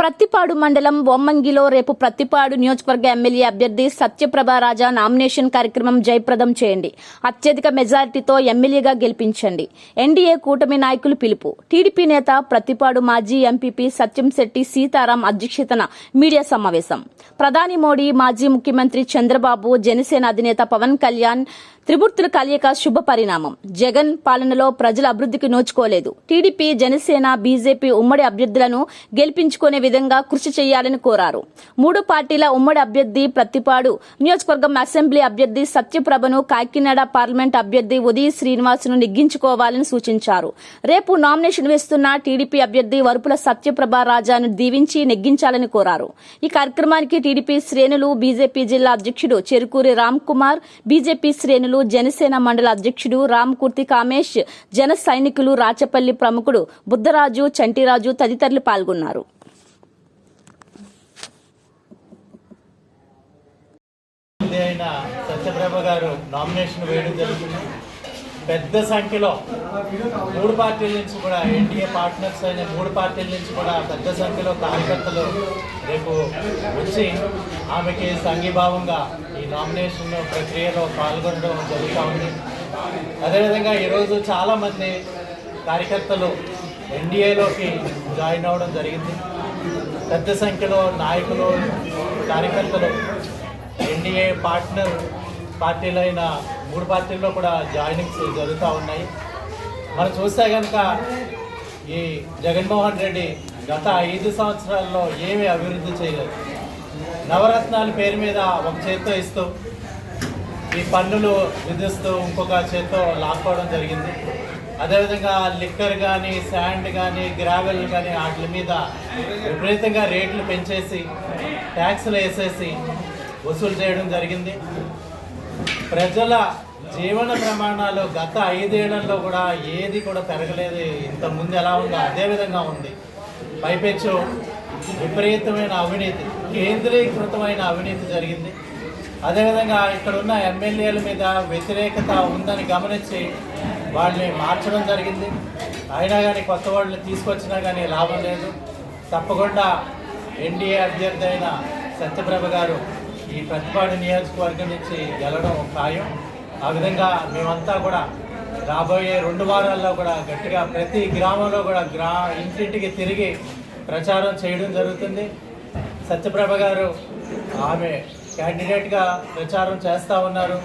ప్రత్తిపాడు మండలం బొమ్మంగిలో రేపు ప్రత్తిపాడు నియోజకవర్గ ఎమ్మెల్యే అభ్యర్థి సత్యప్రభ రాజా నామినేషన్ కార్యక్రమం జయప్రదం చేయండి. అత్యధిక మెజారిటీతో ఎమ్మెల్యేగా గెలిపించండి. ఎన్డీఏ కూటమి నాయకులు పిలుపు. టీడీపీ నేత ప్రత్తిపాడు మాజీ ఎంపీపీ సత్యంశెట్టి సీతారాం అధ్యక్షతన మీడియా సమావేశం. ప్రధాని మోడీ మాజీ ముఖ్యమంత్రి చంద్రబాబు జనసేన అధినేత పవన్ కళ్యాణ్ త్రిమూర్తుల కలయిక శుభ పరిణామం. జగన్ పాలనలో ప్రజల అభివృద్ధికి నోచుకోలేదు. టీడీపీ జనసేన బీజేపీ ఉమ్మడి అభ్యర్థులను గెలిపించుకునే విధంగా కృషి చేయాలని కోరారు. మూడు పార్టీల ఉమ్మడి అభ్యర్థి ప్రత్తిపాడు నియోజకవర్గం అసెంబ్లీ అభ్యర్థి సత్యప్రభను కాకినాడ పార్లమెంట్ అభ్యర్థి ఉదయ్ శ్రీనివాసును నెగ్గించుకోవాలని సూచించారు. రేపు నామినేషన్ వేస్తున్న టీడీపీ అభ్యర్థి వరుపుల సత్యప్రభ రాజాను దీవించి నెగ్గించాలని కోరారు. ఈ కార్యక్రమానికి టీడీపీ శ్రేణులు బీజేపీ జిల్లా అధ్యక్షుడు చెరుకూరి రామ్ కుమార్ బీజేపీ శ్రేణులు జనసేన మండల అధ్యక్షుడు రామకూర్తి కామేష్ జన సైనికులు రాచపల్లి ప్రముఖుడు బుద్ధరాజు చంటిరాజు తదితరులు పాల్గొన్నారు. సత్యప్రభ గారు నామినేషన్ వేయడం జరుగుతుంది పెద్ద సంఖ్యలో మూడు పార్టీల నుంచి కూడా ఎన్డీఏ పార్ట్నర్స్ అయిన మూడు పార్టీల నుంచి కూడా పెద్ద సంఖ్యలో కార్యకర్తలు రేపు వచ్చి ఆమెకి సంఘీభావంగా ఈ నామినేషన్ ప్రక్రియలో పాల్గొనడం జరుగుతూ ఉంది. అదేవిధంగా ఈరోజు చాలామంది కార్యకర్తలు ఎన్డీఏలోకి జాయిన్ అవ్వడం జరిగింది. పెద్ద సంఖ్యలో నాయకులు కార్యకర్తలు ఎన్డీఏ పార్ట్నర్ పార్టీలైన మూడు పార్టీల్లో కూడా జాయినింగ్స్ జరుగుతూ ఉన్నాయి. మనం చూస్తే కనుక ఈ జగన్మోహన్ రెడ్డి గత ఐదు సంవత్సరాల్లో ఏమీ అభివృద్ధి చేయలేదు. నవరత్నాల పేరు మీద ఒక చేత్తో ఇస్తూ ఈ పన్నులు విధిస్తూ ఇంకొక చేత్తో లాక్కోవడం జరిగింది. అదేవిధంగా లిక్కర్ కానీ శాండ్ కానీ గ్రావెల్ కానీ వాటి మీద విపరీతంగా రేట్లు పెంచేసి ట్యాక్సులు వేసేసి వసూలు చేయడం జరిగింది. ప్రజల జీవన ప్రమాణాలు గత ఐదేళ్ళలో కూడా ఏది కూడా పెరగలేదు. ఇంత ముందు ఎలా ఉందో అదేవిధంగా ఉంది. పైపెచ్చు విపరీతమైన అవినీతి. కేంద్రీకృతమైన అవినీతి జరిగింది. అదేవిధంగా ఇక్కడ ఉన్న ఎమ్మెల్యేల మీద వ్యతిరేకత ఉందని గమనించి వాళ్ళని మార్చడం జరిగింది. అయినా కానీ కొత్త వాళ్ళని తీసుకొచ్చినా కానీ లాభం లేదు. తప్పకుండా ఎన్డీఏ అభ్యర్థి అయిన సత్యప్రభ గారు ఈ ప్రతిపాడు నియోజకవర్గం నుంచి గెలడం ఖాయం. ఆ విధంగా మేమంతా కూడా రాబోయే రెండు వారాల్లో కూడా గట్టిగా ప్రతి గ్రామంలో కూడా గ్రా ఇంటింటికి తిరిగి ప్రచారం చేయడం జరుగుతుంది. సత్యప్రభ గారు ఆమె క్యాండిడేట్గా ప్రచారం చేస్తూ ఉన్నారు.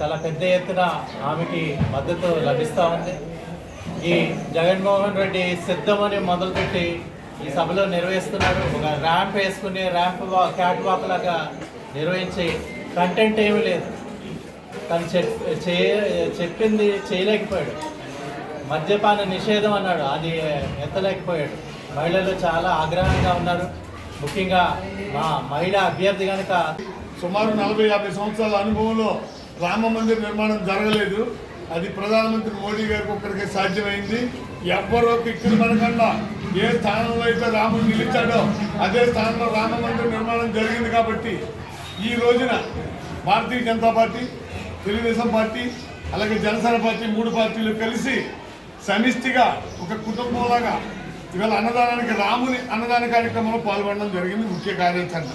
చాలా పెద్ద ఎత్తున ఆమెకి మద్దతు లభిస్తూ ఉంది. ఈ జగన్మోహన్ రెడ్డి సిద్ధమని మొదలుపెట్టి ఈ సభలో నిర్వహిస్తున్నారు. ఒక ర్యాంప్ వేసుకుని ర్యాంప్ వా క్యాట్ వాక్ లాగా నిర్వహించి కంటెంట్ ఏమీ లేదు. తను చెప్ చెప్పింది చేయలేకపోయాడు. మద్యపాన నిషేధం అన్నాడు. అది ఎత్తలేకపోయాడు. మహిళలు చాలా ఆగ్రహంగా ఉన్నారు. ముఖ్యంగా మా మహిళా అభ్యర్థి కనుక సుమారు నలభై యాభై సంవత్సరాల అనుభవంలో రామ మందిర నిర్మాణం జరగలేదు. అది ప్రధానమంత్రి మోడీ గారికి ఒక్కడికే సాధ్యమైంది. ఎవ్వరో కిక్కులు పడకుండా ఏ స్థానంలో అయితే రాముడు నిలిచాడో అదే స్థానంలో రామ మందిర నిర్మాణం జరిగింది కాబట్టి ఈ రోజున భారతీయ జనతా పార్టీ తెలుగుదేశం పార్టీ అలాగే జనసేన పార్టీ మూడు పార్టీలు కలిసి సమిష్టిగా ఒక కుటుంబంలాగా ఇవాళ అన్నదానానికి రాముని అన్నదాన కార్యక్రమంలో పాల్గొనడం జరిగింది ముఖ్య కార్యాచరణ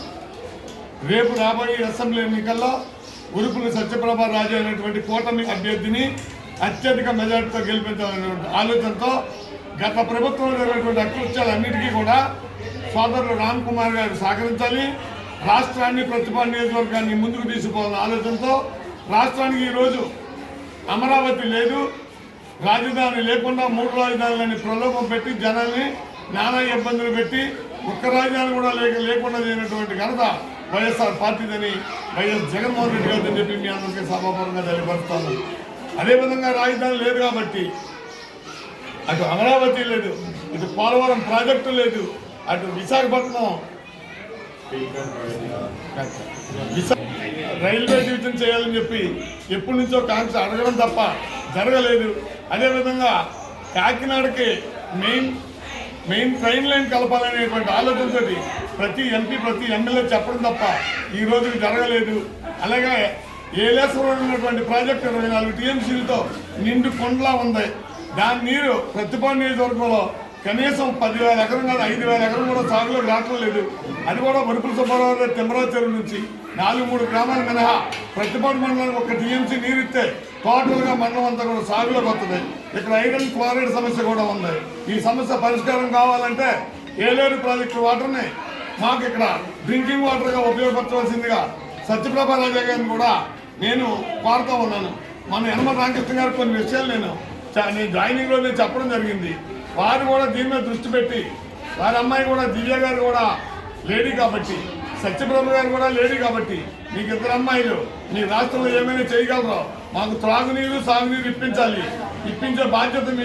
రేపు రాబోయే అసెంబ్లీ ఎన్నికల్లో ఉరుకులు సత్యప్రభ రాజు అనేటువంటి కూటమి అభ్యర్థిని అత్యధిక మెజార్టీతో గెలిపించాలనే ఆలోచనతో గత ప్రభుత్వంలో జరిగినటువంటి అకృత్యాలన్నిటికీ కూడా సోదరులు రామ్ కుమార్ గారు సహకరించాలి. రాష్ట్రాన్ని ప్రతిభా నియోజకవర్గాన్ని ముందుకు తీసుకుపోవాలన్న ఆలోచనతో రాష్ట్రానికి ఈరోజు అమరావతి లేదు. రాజధాని లేకుండా మూడు రాజధానులని ప్రలోభం పెట్టి జనాల్ని నానా ఇబ్బందులు పెట్టి ఒక్క రాజధాని కూడా లేక లేకుండా చేయనటువంటి ఘనత వైఎస్ఆర్ పార్టీదని వైఎస్ జగన్మోహన్ రెడ్డి గారిని చెప్పి మీ అందరికీ సభాపరంగా తెలియపరుస్తాను. అదేవిధంగా రాజధాని లేదు కాబట్టి అటు అమరావతి లేదు ఇటు పోలవరం ప్రాజెక్టు లేదు అటు విశాఖపట్నం. విశాఖ రైల్వే డివిజన్ చేయాలని చెప్పి ఎప్పటి నుంచో కాంగ్రెస్ అడగడం తప్ప జరగలేదు. అదేవిధంగా కాకినాడకి మెయిన్ మెయిన్ ట్రైన్ లైన్ కలపాలనేటువంటి ఆలోచనతో ప్రతి ఎంపీ ప్రతి ఎమ్మెల్యే చెప్పడం తప్ప ఈ రోజుకి జరగలేదు. అలాగే ఏలేశ్వరం ఉన్నటువంటి ప్రాజెక్టు ఇరవై నాలుగు టీఎంసీలతో నిండు కొండలా ఉంది. దాని నీరు ప్రతిభా నియోజకవర్గంలో కనీసం పదివేల ఎకరం కాదు ఐదు వేల ఎకరం కూడా సాగులోకి రావటం లేదు. అది కూడా వరుపుల సుబ్బారావు గారి తిమ్మరావు చెరువు నుంచి. నాలుగు మూడు గ్రామాల మినహా ప్రతిపాటు మండలానికి ఒక టీఎంసీ నీరిస్తే టోటల్గా మండలం అంతా కూడా సాగులోకి వస్తుంది. ఇక్కడ ఐరన్ క్లోరైడ్ సమస్య కూడా ఉంది. ఈ సమస్య పరిష్కారం కావాలంటే ఏలేరు ప్రాజెక్టు వాటర్ని మాకు ఇక్కడ డ్రింకింగ్ వాటర్గా ఉపయోగపరచవలసిందిగా సత్యప్రభ రాజా గారిని కూడా నేను కోరుతా ఉన్నాను. మన యనమల రామకృష్ణ గారు కొన్ని విషయాలు నేను చ- నేను జాయినింగ్లో నేను చెప్పడం జరిగింది. వారు కూడా దీని మీద దృష్టి పెట్టి వారి అమ్మాయి కూడా దివ్య గారు కూడా లేడీ కాబట్టి సత్యప్రభ గారు కూడా లేడీ కాబట్టి మీకు ఇద్దరు అమ్మాయిలు మీ రాష్ట్రంలో ఏమైనా చేయగలరో మాకు త్రాగునీరు సాగునీరు ఇప్పించాలి. ఇప్పించే బాధ్యత